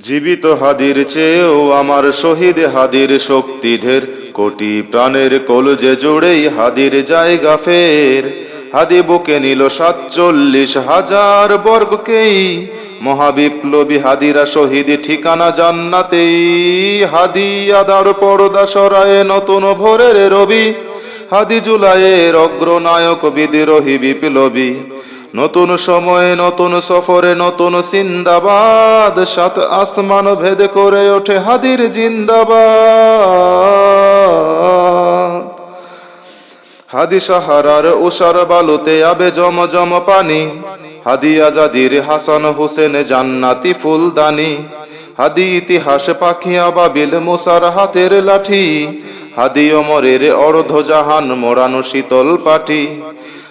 জীবিত হাদির চেয়েও আমার শহীদ হাদির শক্তি ঢের। কোটি প্রাণের কলজে জুড়েই হাদির জায়গা ফের। হাদি বুকে নিল সাতচল্লিশ হাজার বর্গকেই। মহাবিপ্লবী হাদিরা শহীদ ঠিকানা জান্নাতেই। হাদি আদার পর্দা সরায়ে নতুন ভোরের রবি। হাদি জুলাইয়ের অগ্রনায়ক বিদ্রোহী বিপ্লবী। নতুন সময়ে নতুন সফরে নতুন সিন্দাবাদ, সাত আসমান ভেদ করে ওঠে হাদির জিন্দাবাদ। হাদি সাহারার উষার বালুতে আবে জম জম পানি, হাদি আজাদির হাসান হোসেন জান্নাতি ফুলদানি, হাদি ইতিহাস পাখিয়া বাবিল মুসার হাতের লাঠি, হাদি অমরের অর্ধ জাহান মোরানো শীতল পাটি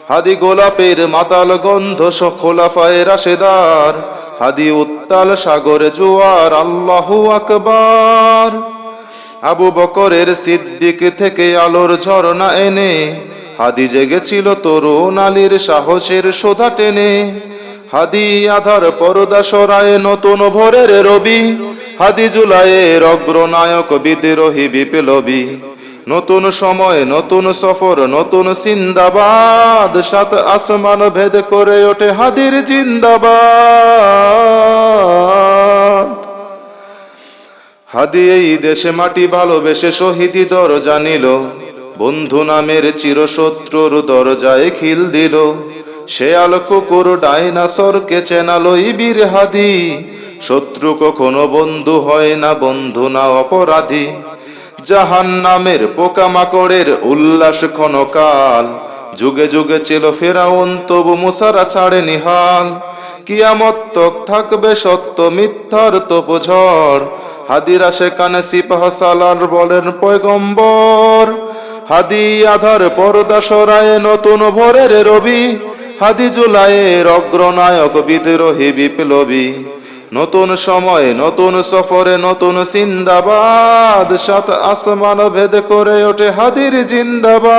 হাদি গোলাপের মাতাল গন্ধ খোলাফায় রাশেদার। হাদি উত্তাল সাগরে জোয়ার, আল্লাহু আকবার। আবু বকরের সিদ্দিক থেকে আলোর ঝরনা এনে, হাদি জেগেছিল তরুণ আলীর সাহসের সোধা টেনে। হাদি আধার পরদা সরায় নতুন ভোরের রবি, হাদি জুলাইয়ের অগ্রনায়ক বিদ্রোহী বিপ্লবী। নতুন সময়, নতুন সফর, নতুন সিন্দাবাদ সাত আসমান ভেদ করে ওঠে হাদির জিন্দাবাদ। হাদি এই দেশে মাটি ভালোবেসে শহীদি দরজা নিল। বন্ধু নামের চিরশত্রুর দরজায় খিল দিল। শেয়াল কুকুর ডাইনাসরকে চেনালই বীর হাদি। শত্রু কখনো বন্ধু হয় না, বন্ধু না অপরাধী। জাহান নামের পোকামাকড়ের উল্লাস ক্ষণকাল। যুগে যুগে ছিল ফেরাউন, তবু মুসারা ছাড়ে নিহাল কিয়ামত থাকবে সত্য মিথ্যার তোপঝড় হাদিরা সেখানে সিপাহ সালার বলেন পয়গম্বর। হাদি আধার পর্দা সরায় নতুন ভোরের রবি। হাদি জুলাইয়ের অগ্রনায়ক বিদ্রোহী বিপ্লবী। নতুন সময়, নতুন সফরে, নতুন সিন্দাবাদ সাত আসমান ভেদ করে ওঠে হাদির জিন্দাবাদ।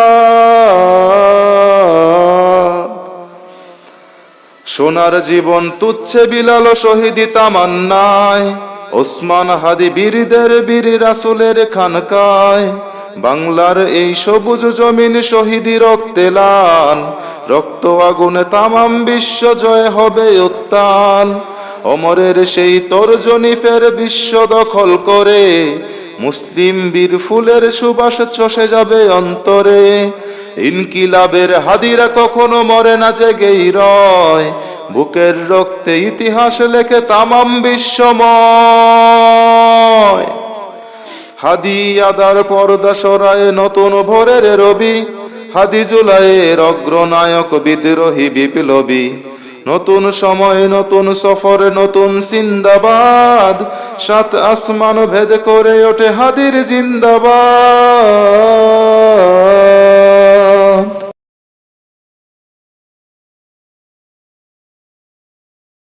সোনার জীবন তুচ্ছে বিলাল শহীদি তামান্নায়। ওসমান হাদি বীরদের বীর রাসুলের খানকায়। বাংলার এই সবুজ জমিন শহীদি রক্তে লাল। রক্ত আগুনে তামাম বিশ্ব জয় হবে উত্তাল। অমরের সেই তর্জনী ফের বিশ্ব দখল করে। মুসলিম বীর ফুলের সুবাস চষে যাবে অন্তরে। ইনকিলাবের হাদিরা কখনো মরে না জেগেই রয়। বুকের রক্তে ইতিহাস লেখে তামাম বিশ্বময়। হাদি আদার পর্দা সরায় নতুন ভোরের রবি। হাদি জুলাইয়ের অগ্রনায়ক বিদ্রোহী বিপ্লবী। নতুন সময় নতুন সফর নতুন সিন্দাবাদ। সাত আসমান ভেদ করে ওঠে হাদির জিন্দাবাদ।